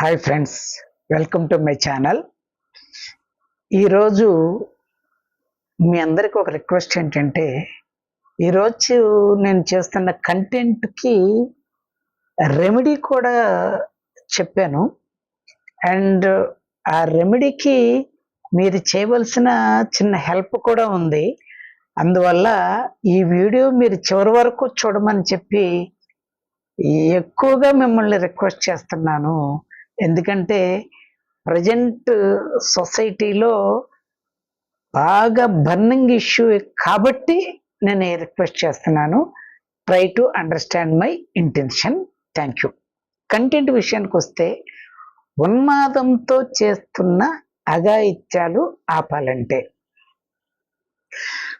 Hi friends welcome to my channel ఈరోజు మీ అందరికి ఒక రిక్వెస్ట్ ఏంటంటే ఈరోజు నేను చేస్తున్న కంటెంట్కి రెమెడీ కూడా చెప్పాను. అండ్ ఆ రెమెడీకి మీరు చేయవలసిన చిన్న హెల్ప్ కూడా ఉంది. అందువల్ల ఈ వీడియో మీరు చివరి వరకు చూడమని చెప్పి ఎక్కువగా మిమ్మల్ని రిక్వెస్ట్ చేస్తున్నాను. ఎందుకంటే ప్రజెంట్ సొసైటీలో బాగా బర్నింగ్ ఇష్యూ కాబట్టి నేను రిక్వెస్ట్ చేస్తున్నాను. Try to understand my intention. Thank you. Content విషయానికి వస్తే ఉన్మాదంతో చేస్తున్న అఘాయిత్యాలు ఆపాలంటే.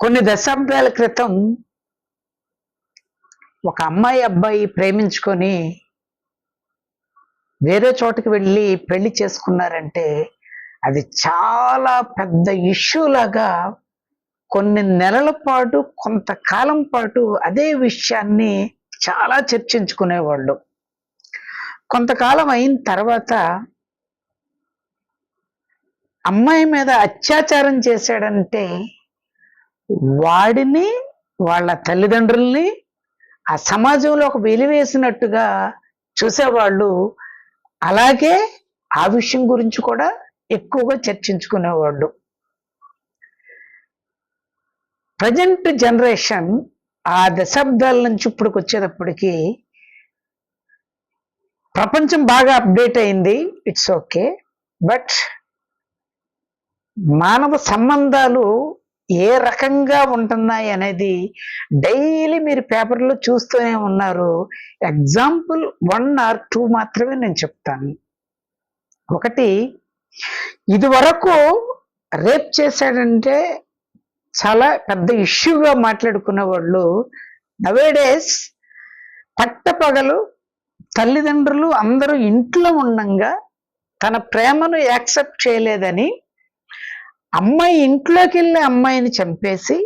కొన్ని దశాబ్దాల క్రితం ఒక అమ్మాయి అబ్బాయి ప్రేమించుకొని వేరే చోటకి వెళ్ళి పెళ్ళి చేసుకున్నారంటే అది చాలా పెద్ద ఇష్యూ లాగా కొన్ని నెలల పాటు కొంతకాలం పాటు అదే విషయాన్ని చాలా చర్చించుకునేవాళ్ళు. కొంతకాలం అయిన తర్వాత అమ్మాయి మీద అత్యాచారం చేశాడంటే వాడిని వాళ్ళ తల్లిదండ్రుల్ని ఆ సమాజంలో ఒక వెలివేసినట్టుగా చూసేవాళ్ళు అలాగే ఆ విషయం గురించి కూడా ఎక్కువగా చర్చించుకునేవాళ్ళు. ప్రజెంట్ జనరేషన్ ఆ దశాబ్దాల నుంచి ఇప్పటికి వచ్చేటప్పటికి ప్రపంచం బాగా అప్డేట్ అయింది ఇట్స్ ఓకే. బట్ మానవ సంబంధాలు ఏ రకంగా ఉంటున్నాయి అనేది డైలీ మీరు పేపర్లో చూస్తూనే ఉన్నారు. ఎగ్జాంపుల్ వన్ ఆర్ టూ మాత్రమే నేను చెప్తాను. ఒకటి ఇది వరకు రేప్ చేశాడంటే చాలా పెద్ద ఇష్యూగా మాట్లాడుకునే వాళ్ళు నవేడేస్ పట్టపగలు తల్లిదండ్రులు అందరూ ఇంట్లో ఉండంగా తన ప్రేమను యాక్సెప్ట్ చేయలేదని అమ్మాయి ఇంట్లోకి వెళ్ళి అమ్మాయిని చంపేసి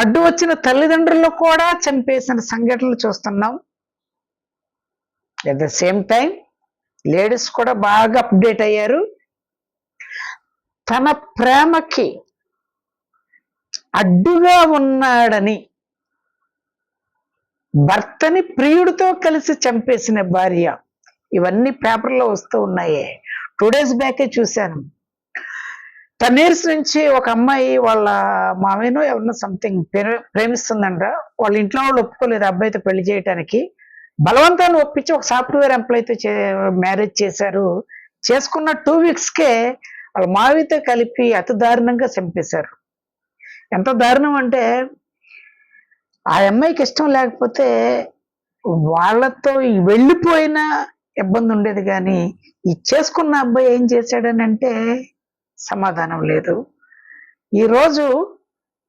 అడ్డు వచ్చిన తల్లిదండ్రులు కూడా చంపేసిన సంఘటనలు చూస్తున్నాం. At the same time ladies కూడా బాగా అప్డేట్ అయ్యారు. తన ప్రేమకి అడ్డుగా ఉన్నాడని భర్తని ప్రియుడితో కలిసి చంపేసిన భార్య. ఇవన్నీ పేపర్లో వస్తూ ఉన్నాయి. టూ డేస్ బ్యాకే చూశాను. తన్నీర్స్ నుంచి ఒక అమ్మాయి వాళ్ళ మామయ్యనో ఎవరినో సంథింగ్ ప్రేమిస్తుందంట. వాళ్ళ ఇంట్లో వాళ్ళు ఒప్పుకోలేదు అబ్బాయితో పెళ్ళి చేయటానికి. బలవంతాన్ని ఒప్పించి ఒక సాఫ్ట్వేర్ ఎంప్లాయీతో మ్యారేజ్ చేశారు. చేసుకున్న టూ వీక్స్కే వాళ్ళ మావితో కలిపి అతి దారుణంగా చంపేశారు. ఎంత దారుణం అంటే ఆ అమ్మాయికి ఇష్టం లేకపోతే వాళ్ళతో వెళ్ళిపోయిన ఇబ్బంది ఉండేది కానీ ఈ చేసుకున్న అబ్బాయి ఏం చేశాడని అంటే సమాధానం లేదు. ఈరోజు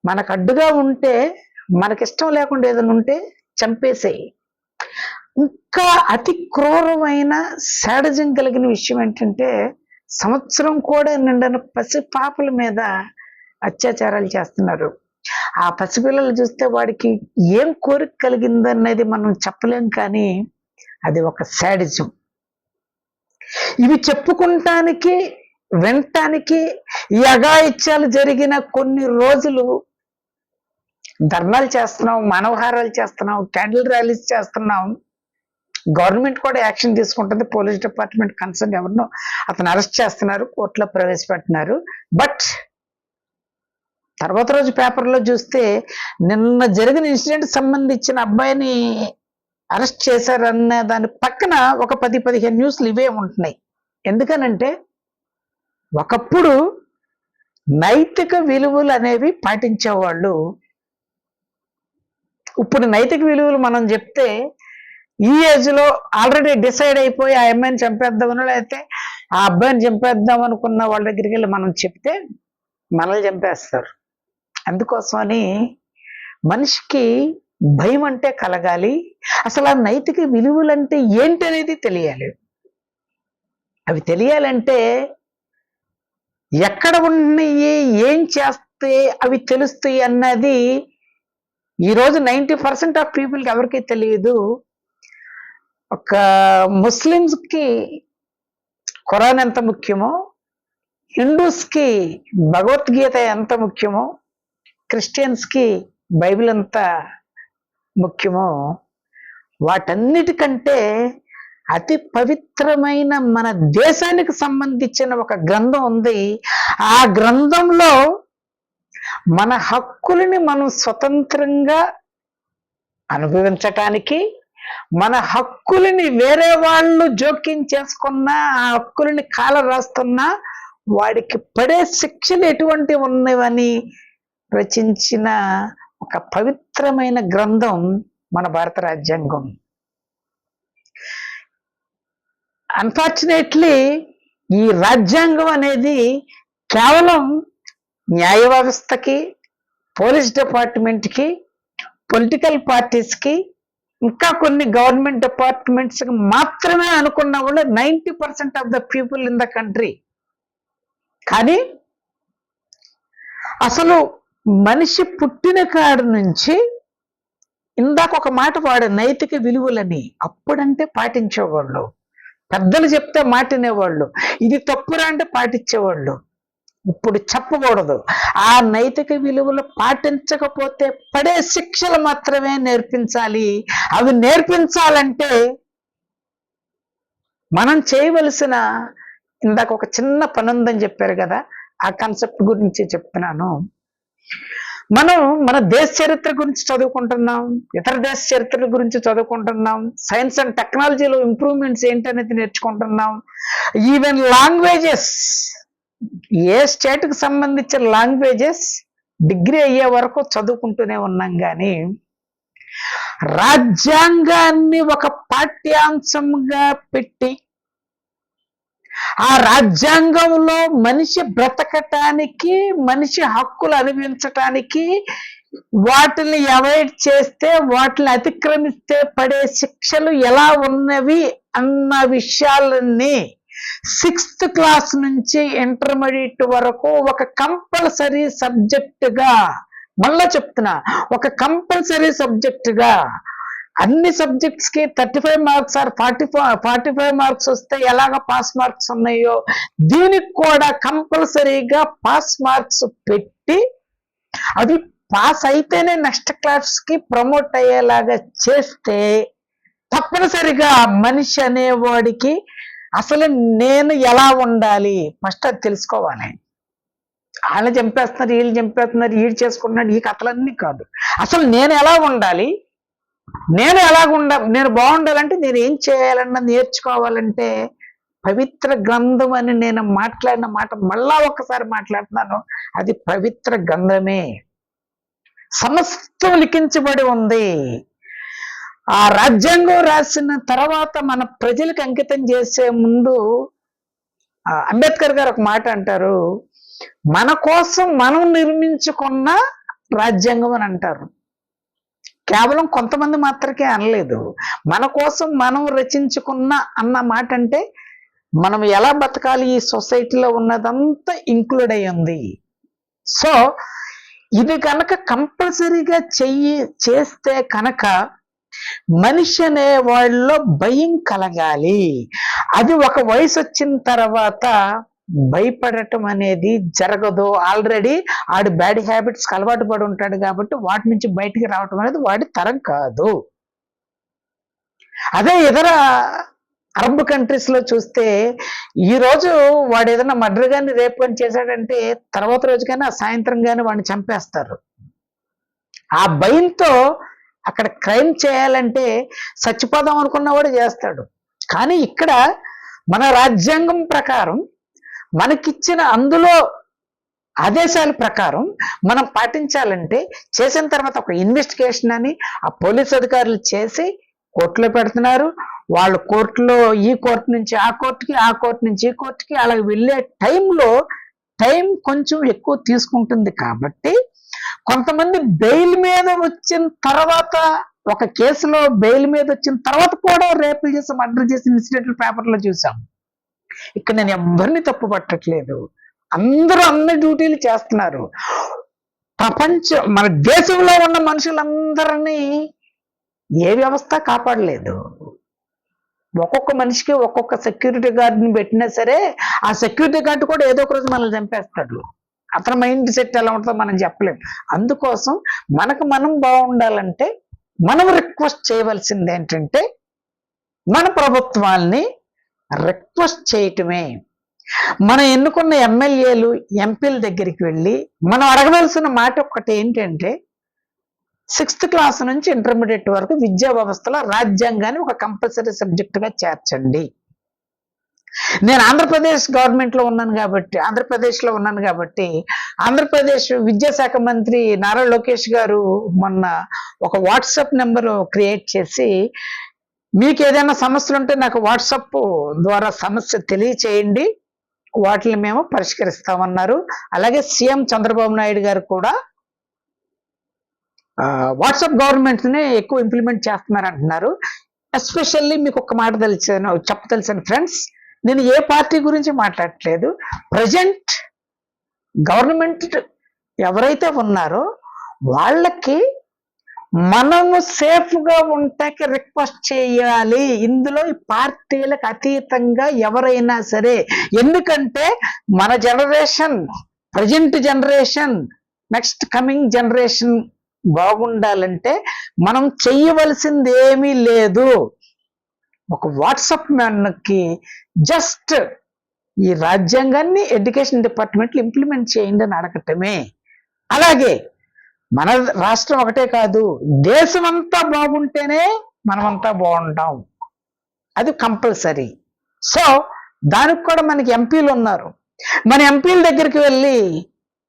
మనకు అడ్డుగా ఉంటే మనకిష్టం లేకుండా ఏదైనా ఉంటే చంపేసేయి. ఇంకా అతి క్రూరమైన శాడజం కలిగిన విషయం ఏంటంటే సంవత్సరం కూడా నిండిన పసి పాపల మీద అత్యాచారాలు చేస్తున్నారు. ఆ పసిపిల్లలు చూస్తే వాడికి ఏం కోరిక కలిగిందన్నది మనం చెప్పలేం కానీ అది ఒక శాడిజం. ఇవి చెప్పుకుంటానికి వినటానికి ఈ జరిగిన కొన్ని రోజులు ధర్నాలు చేస్తున్నాం మానవహారాలు చేస్తున్నాం క్యాండిల్ ర్యాలీస్ చేస్తున్నాం గవర్నమెంట్ కూడా యాక్షన్ తీసుకుంటుంది పోలీస్ డిపార్ట్మెంట్ కన్సర్న్ ఎవరినో అతను అరెస్ట్ చేస్తున్నారు కోర్టులో ప్రవేశపెడుతున్నారు బట్ తర్వాత రోజు పేపర్లో చూస్తే నిన్న జరిగిన ఇన్సిడెంట్ సంబంధించిన అబ్బాయిని అరెస్ట్ చేశారన్న దాని పక్కన ఒక పది పదిహేను న్యూస్లు ఇవే ఉంటున్నాయి. ఎందుకనంటే ఒకప్పుడు నైతిక విలువలు అనేవి పాటించేవాళ్ళు. ఇప్పుడు నైతిక విలువలు మనం చెప్తే ఈ ఏజ్లో ఆల్రెడీ డిసైడ్ అయిపోయి ఆ అమ్మాయిని చంపేద్దామని లేకపోతే ఆ అబ్బాయిని చంపేద్దాం అనుకున్న వాళ్ళ దగ్గరికి వెళ్ళి మనం చెప్తే మనల్ని చంపేస్తారు. అందుకోసమని మనిషికి భయం అంటే కలగాలి. అసలు ఆ నైతిక విలువలు అంటే ఏంటి అనేది తెలియాలి. అవి తెలియాలంటే ఎక్కడ ఉన్నాయి ఏం చేస్తే అవి తెలుస్తాయి అన్నది ఈరోజు నైంటీ పర్సెంట్ ఆఫ్ పీపుల్కి ఎవరికి తెలియదు. ఒక ముస్లిమ్స్కి ఖురాన్ ఎంత ముఖ్యమో హిందూస్కి భగవద్గీత ఎంత ముఖ్యమో క్రిస్టియన్స్కి బైబిల్ ఎంత ముఖ్యమో వాటన్నిటికంటే అతి పవిత్రమైన మన దేశానికి సంబంధించిన ఒక గ్రంథం ఉంది. ఆ గ్రంథంలో మన హక్కులని మనం స్వతంత్రంగా అనుభవించటానికి మన హక్కులని వేరే వాళ్ళు జోక్యం చేసుకున్నా ఆ హక్కులని కాల రాస్తున్నా వాడికి పడే శిక్షలు ఎటువంటి ఉన్నవని రచించిన ఒక పవిత్రమైన గ్రంథం మన భారత రాజ్యాంగం. అన్ఫార్చునేట్లీ ఈ రాజ్యాంగం అనేది కేవలం న్యాయ వ్యవస్థకి పోలీస్ డిపార్ట్మెంట్కి పొలిటికల్ పార్టీస్కి ఇంకా కొన్ని గవర్నమెంట్ డిపార్ట్మెంట్స్కి మాత్రమే అనుకున్న వాళ్ళు ninety percent of the people in the country. కానీ అసలు మనిషి పుట్టిన కాడ నుంచి ఇందాక ఒక మాట వాడు నైతిక విలువలని అప్పుడంటే పాటించేవాళ్ళు. పెద్దలు చెప్తే మాటినేవాళ్ళు. ఇది తప్పురా అంటే పాటించేవాళ్ళు ఇప్పుడు చెప్పకూడదు. ఆ నైతిక విలువలు పాటించకపోతే పడే శిక్షలు మాత్రమే నేర్పించాలి. అవి నేర్పించాలంటే మనం చేయవలసిన ఇందాక ఒక చిన్న పని ఉందని చెప్పారు కదా ఆ కాన్సెప్ట్ గురించి చెప్తున్నాను. మనం మన దేశ చరిత్ర గురించి చదువుకుంటున్నాం ఇతర దేశ చరిత్ర గురించి చదువుకుంటున్నాం సైన్స్ అండ్ టెక్నాలజీలో ఇంప్రూవ్మెంట్స్ ఏంటనేది నేర్చుకుంటున్నాం. ఈవెన్ లాంగ్వేజెస్ ఏ స్టేట్కి సంబంధించిన లాంగ్వేజెస్ డిగ్రీ అయ్యే వరకు చదువుకుంటూనే ఉన్నాం కానీ రాజ్యాంగాన్ని ఒక పాఠ్యాంశంగా పెట్టి ఆ రాజ్యాంగంలో మనిషి బ్రతకటానికి మనిషి హక్కులు అనుభవించటానికి వాటిని అవాయిడ్ చేస్తే వాటిని అతిక్రమిస్తే పడే శిక్షలు ఎలా ఉన్నవి అన్న విషయాలన్నీ సిక్స్త్ క్లాస్ నుంచి ఇంటర్మీడియట్ వరకు ఒక కంపల్సరీ సబ్జెక్టుగా మళ్ళా చెప్తున్నా ఒక కంపల్సరీ సబ్జెక్టుగా అన్ని సబ్జెక్ట్స్కి thirty five marks or forty forty five marks వస్తే ఎలాగ పాస్ మార్క్స్ ఉన్నాయో దీనికి కూడా కంపల్సరీగా పాస్ మార్క్స్ పెట్టి అది పాస్ అయితేనే నెక్స్ట్ క్లాస్కి ప్రమోట్ అయ్యేలాగా చేస్తే తప్పనిసరిగా మనిషి అనేవాడికి అసలు నేను ఎలా ఉండాలి? ఫస్ట్ అది తెలుసుకోవాలి. వాళ్ళు చంపేస్తున్నారు వీళ్ళు చంపేస్తున్నారు వీడు చేసుకుంటున్నాడు ఈ కథలన్నీ కాదు. అసలు నేను ఎలా ఉండాలి? నేను ఎలాగుండ నేను బాగుండాలంటే నేను ఏం చేయాలన్నా నేర్చుకోవాలంటే పవిత్ర గ్రంథం అని నేను మాట్లాడిన మాట మళ్ళా ఒక్కసారి మాట్లాడుతున్నాను. అది పవిత్ర గ్రంథమే. సమస్తం లిఖించబడి ఉంది. ఆ రాజ్యాంగం రాసిన తర్వాత మన ప్రజలకు అంకితం చేసే ముందు అంబేద్కర్ గారు ఒక మాట అంటారు మన కోసం మనం నిర్మించుకున్న రాజ్యాంగం అని అంటారు. కేవలం కొంతమంది మాత్రకే అనలేదు. మన కోసం మనం రచించుకున్న అన్న మాట అంటే మనం ఎలా బతకాలి ఈ సొసైటీలో ఉన్నదంతా ఇంక్లూడ్ అయి ఉంది. సో ఇది కనుక కంపల్సరీగా చెయ్యి చేస్తే కనుక మనిషి అనే వాళ్ళలో భయం కలగాలి. అది ఒక వయసు వచ్చిన తర్వాత భయపడటం అనేది జరగదు. ఆల్రెడీ ఆడు బ్యాడ్ హ్యాబిట్స్ అలవాటు పడి ఉంటాడు కాబట్టి వాటి నుంచి బయటికి రావటం అనేది వాడి తరం కాదు. అదే ఇతర అరబ్ కంట్రీస్లో చూస్తే ఈ రోజు వాడు ఏదైనా మర్డర్ కానీ రేపు కానీ చేశాడంటే తర్వాత రోజు కానీ ఆ సాయంత్రం కానీ వాడిని చంపేస్తారు. ఆ భయంతో అక్కడ క్రైమ్ చేయాలంటే చచ్చిపోదాం అనుకున్నవాడు చేస్తాడు. కానీ ఇక్కడ మన రాజ్యాంగం ప్రకారం మనకిచ్చిన అందులో ఆదేశాల ప్రకారం మనం పాటించాలంటే చేసిన తర్వాత ఒక ఇన్వెస్టిగేషన్ అని ఆ పోలీస్ అధికారులు చేసి కోర్టులో పెడుతున్నారు. వాళ్ళు కోర్టులో ఈ కోర్టు నుంచి ఆ కోర్టుకి ఆ కోర్టు నుంచి ఈ కోర్టుకి అలా వెళ్ళే టైంలో టైం కొంచెం ఎక్కువ తీసుకుంటుంది కాబట్టి కొంతమంది బెయిల్ మీద వచ్చిన తర్వాత ఒక కేసులో బెయిల్ మీద వచ్చిన తర్వాత కూడా రేపులు చేసి మర్డర్ చేసి ఇన్సిడెంట్లు పేపర్లో చూసాం. ఇక్కడ నేను ఎవరిని తప్పు పట్టట్లేదు. అందరూ అన్ని డ్యూటీలు చేస్తున్నారు. ప్రపంచం మన దేశంలో ఉన్న మనుషులందరినీ ఏ వ్యవస్థ కాపాడలేదు. ఒక్కొక్క మనిషికి ఒక్కొక్క సెక్యూరిటీ గార్డ్ని పెట్టినా సరే ఆ సెక్యూరిటీ గార్డ్ కూడా ఏదో ఒక రోజు మనల్ని చంపేస్తాడు. అతని మైండ్ సెట్ ఎలా ఉంటుందో మనం చెప్పలేము అందుకోసం మనకు మనం బాగుండాలంటే మనం రిక్వెస్ట్ చేయవలసింది ఏంటంటే మన ప్రభుత్వాల్ని రిక్వెస్ట్ చేయటమే. మనం ఎన్నుకున్న ఎమ్మెల్యేలు ఎంపీల దగ్గరికి వెళ్ళి మనం అడగవలసిన మాట ఒక్కటి ఏంటంటే సిక్స్త్ క్లాస్ నుంచి ఇంటర్మీడియట్ వరకు విద్యా వ్యవస్థలో రాజ్యాంగాన్ని ఒక కంపల్సరీ సబ్జెక్టుగా చేర్చండి. నేను ఆంధ్రప్రదేశ్ గవర్నమెంట్లో ఉన్నాను కాబట్టి ఆంధ్రప్రదేశ్లో ఉన్నాను కాబట్టి ఆంధ్రప్రదేశ్ విద్యాశాఖ మంత్రి నారా లోకేష్ గారు మొన్న ఒక వాట్సాప్ నెంబర్ క్రియేట్ చేసి మీకు ఏదైనా సమస్యలు ఉంటే నాకు వాట్సప్ ద్వారా సమస్య తెలియచేయండి. వాటిని మేము పరిష్కరిస్తామన్నారు. అలాగే సీఎం చంద్రబాబు నాయుడు గారు కూడా వాట్సాప్ గవర్నమెంట్ని ఎక్కువ ఇంప్లిమెంట్ చేస్తున్నారు అంటున్నారు ఎస్పెషల్లీ మీకు ఒక మాట తెలిసాను చెప్పదలిసాను ఫ్రెండ్స్. నేను ఏ పార్టీ గురించి మాట్లాడట్లేదు. ప్రజెంట్ గవర్నమెంట్ ఎవరైతే ఉన్నారో వాళ్ళకి మనము సేఫ్గా ఉంటాక రిక్వెస్ట్ చేయాలి. ఇందులో ఈ పార్టీలకు అతీతంగా ఎవరైనా సరే ఎందుకంటే మన generation present generation next coming generation బాగుండాలంటే మనం చెయ్యవలసింది ఏమీ లేదు. ఒక వాట్సాప్ మ్యాన్కి జస్ట్ ఈ రాజ్యాంగాన్ని ఎడ్యుకేషన్ డిపార్ట్మెంట్లు ఇంప్లిమెంట్ చేయండి అని అడగటమే. అలాగే మన రాష్ట్రం ఒకటే కాదు దేశం అంతా బాగుంటేనే మనమంతా బాగుంటాం. అది కంపల్సరీ. సో దానికి కూడా మనకి ఎంపీలు ఉన్నారు. మన ఎంపీల దగ్గరికి వెళ్ళి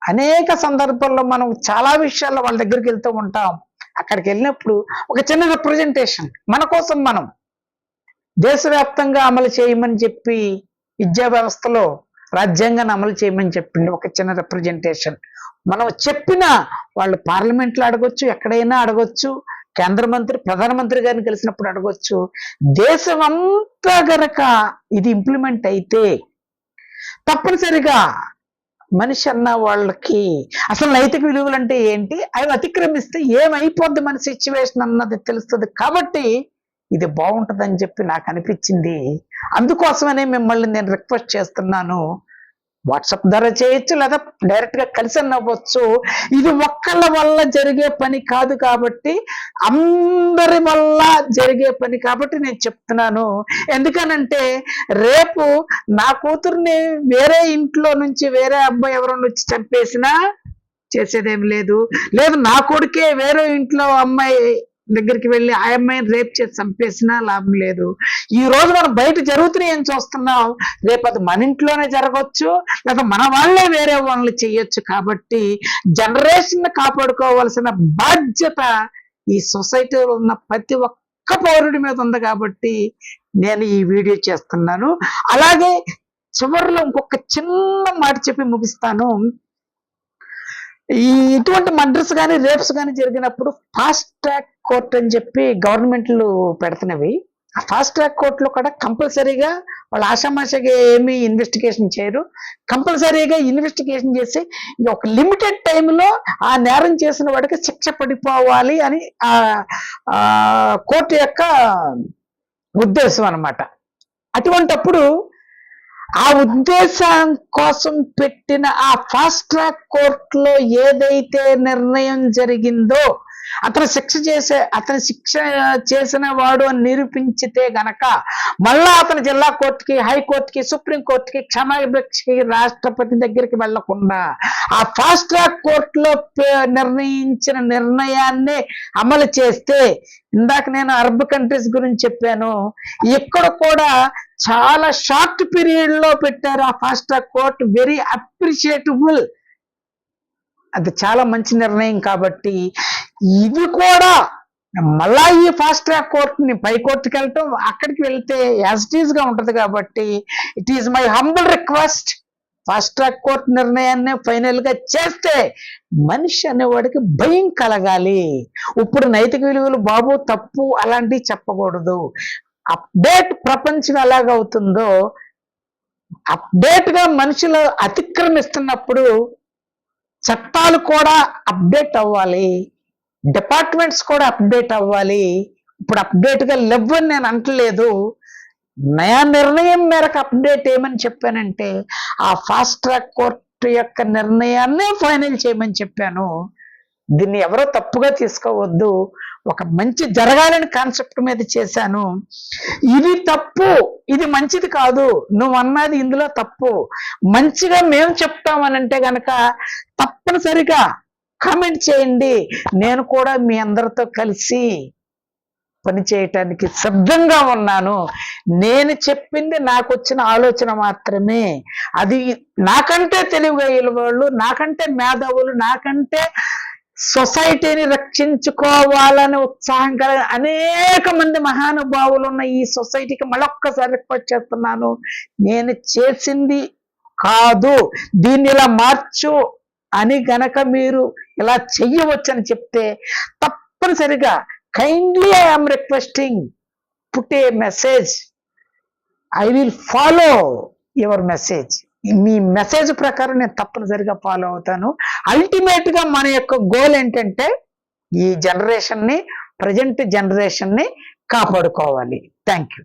అనేక సందర్భాల్లో మనం చాలా విషయాల్లో వాళ్ళ దగ్గరికి వెళ్తూ ఉంటాం. అక్కడికి వెళ్ళినప్పుడు ఒక చిన్న రిప్రజెంటేషన్ మన కోసం మనం దేశవ్యాప్తంగా అమలు చేయమని చెప్పి విద్యా వ్యవస్థలో రాజ్యాంగాన్ని అమలు చేయమని చెప్పింది ఒక చిన్న రిప్రజెంటేషన్ మనం చెప్పిన వాళ్ళు పార్లమెంట్లో అడగొచ్చు ఎక్కడైనా అడగొచ్చు కేంద్ర మంత్రి ప్రధానమంత్రి గారిని కలిసినప్పుడు అడగొచ్చు. దేశం అంతా గనక ఇది ఇంప్లిమెంట్ అయితే తప్పనిసరిగా మనిషి అన్న వాళ్ళకి అసలు నైతిక విలువలు అంటే ఏంటి? అవి అతిక్రమిస్తే ఏమైపోద్ది మన సిచ్యువేషన్ అన్నది తెలుస్తుంది కాబట్టి ఇది బాగుంటుందని చెప్పి నాకు అనిపించింది. అందుకోసమనే మిమ్మల్ని నేను రిక్వెస్ట్ చేస్తున్నాను. వాట్సాప్ ద్వారా చేయొచ్చు లేదా డైరెక్ట్గా కలిసి అవ్వచ్చు. ఇది ఒక్కళ్ళ వల్ల జరిగే పని కాదు కాబట్టి అందరి వల్ల జరిగే పని కాబట్టి నేను చెప్తున్నాను. ఎందుకనంటే రేపు నా కూతుర్ని వేరే ఇంట్లో నుంచి వేరే అబ్బాయి ఎవరైనా వచ్చి చంపేసినా చేసేదేం లేదు. లేదు నా కొడుకే వేరే ఇంట్లో అమ్మాయి దగ్గరికి వెళ్ళి ఆ అమ్మాయిని రేప్ చేసి చంపేసినా లాభం లేదు. ఈ రోజు మనం బయట జరుగుతున్నాయి ఏం చూస్తున్నాం. రేపు అది మన ఇంట్లోనే జరగవచ్చు లేదా మన వాళ్ళే వేరే వాళ్ళని చేయొచ్చు కాబట్టి జనరేషన్ కాపాడుకోవాల్సిన బాధ్యత ఈ సొసైటీలో ఉన్న ప్రతి ఒక్క పౌరుడి మీద ఉంది కాబట్టి నేను ఈ వీడియో చేస్తున్నాను. అలాగే చివరిలో ఇంకొక చిన్న మాట చెప్పి ముగిస్తాను. ఈ ఇటువంటి మర్డర్స్ కానీ రేప్స్ కానీ జరిగినప్పుడు ఫాస్ట్ ట్రాక్ కోర్ట్ అని చెప్పి గవర్నమెంట్లు పెడుతున్నవి. ఆ ఫాస్ట్ ట్రాక్ కోర్టులో కూడా కంపల్సరీగా వాళ్ళు ఆషామాషగా ఏమీ ఇన్వెస్టిగేషన్ చేయరు. కంపల్సరీగా ఇన్వెస్టిగేషన్ చేసి ఒక లిమిటెడ్ టైంలో ఆ నేరం చేసిన వాడికి శిక్ష పడిపోవాలి అని ఆ కోర్టు యొక్క ఉద్దేశం అనమాట అటువంటప్పుడు ఆ ఉద్దేశం కోసం పెట్టిన ఆ ఫాస్ట్ ట్రాక్ కోర్టులో ఏదైతే నిర్ణయం జరిగిందో అతను శిక్ష చేసే అతని శిక్ష చేసిన వాడు అని నిరూపించితే గనక మళ్ళా అతను జిల్లా కోర్టుకి హైకోర్టుకి సుప్రీం కోర్టుకి క్షమాభిక్షకి రాష్ట్రపతి దగ్గరికి వెళ్ళకుండా ఆ ఫాస్ట్ ట్రాక్ కోర్టులో పే- నిర్ణయించిన నిర్ణయాన్ని అమలు చేస్తే ఇందాక నేను అరబ్ కంట్రీస్ గురించి చెప్పాను ఇక్కడ కూడా చాలా షార్ట్ పీరియడ్లో పెట్టారు ఆ fast track court very appreciable. అది చాలా మంచి నిర్ణయం కాబట్టి ఇది కూడా మళ్ళా ఈ ఫాస్ట్ ట్రాక్ కోర్టుని పై కోర్టుకి వెళ్ళటం అక్కడికి వెళ్తే యాజ్ ఇట్ ఈస్గా ఉంటది కాబట్టి it is my humble request fast track court నిర్ణయాన్ని ఫైనల్గా చేస్తే మనిషి అనేవాడికి భయం కలగాలి. ఇప్పుడు నైతిక విలువలు బాబు తప్పు అలాంటివి చెప్పకూడదు. అప్డేట్ ప్రపంచం ఎలాగవుతుందో అప్డేట్గా మనుషులు అతిక్రమిస్తున్నప్పుడు చట్టాలు కూడా అప్డేట్ అవ్వాలి. డిపార్ట్మెంట్స్ కూడా అప్డేట్ అవ్వాలి. ఇప్పుడు అప్డేట్గా లేవని నేను అంటలేదు. నా నిర్ణయం మేరకు అప్డేట్ ఏమని చెప్పానంటే ఆ ఫాస్ట్ ట్రాక్ కోర్టు యొక్క నిర్ణయాన్ని ఫైనల్ చేయమని చెప్పాను. దీన్ని ఎవరో తప్పుగా తీసుకోవద్దు. ఒక మంచి జరగాలని కాన్సెప్ట్ మీద చేశాను. ఇది తప్పు ఇది మంచిది కాదు. నువ్వు అన్నది ఇందులో తప్పు. మంచిగా మేము చెప్తామనంటే గనక తప్పనిసరిగా కామెంట్ చేయండి. నేను కూడా మీ అందరితో కలిసి పని చేయటానికి సిద్ధంగా ఉన్నాను. నేను చెప్పింది నాకు వచ్చిన ఆలోచన మాత్రమే. అది నాకంటే తెలివిగా వాళ్ళు నాకంటే మేధావులు నాకంటే సొసైటీని రక్షించుకోవాలని ఉత్సాహం కల అనేక మంది మహానుభావులు ఉన్న ఈ సొసైటీకి మళ్ళొక్కసారి రిక్వెస్ట్ చేస్తున్నాను. నేను చేసింది కాదు. దీన్ని ఇలా మార్చు అని గనక మీరు ఇలా చెయ్యవచ్చని చెప్తే తప్పనిసరిగా kindly I'm requesting put a message I will follow your message me message ప్రకారం నేను తప్పనిసరిగా ఫాలో అవుతాను. అల్టిమేట్గా మన యొక్క గోల్ ఏంటంటే ఈ జనరేషన్ని ప్రజెంట్ జనరేషన్ని కాపాడుకోవాలి. Thank you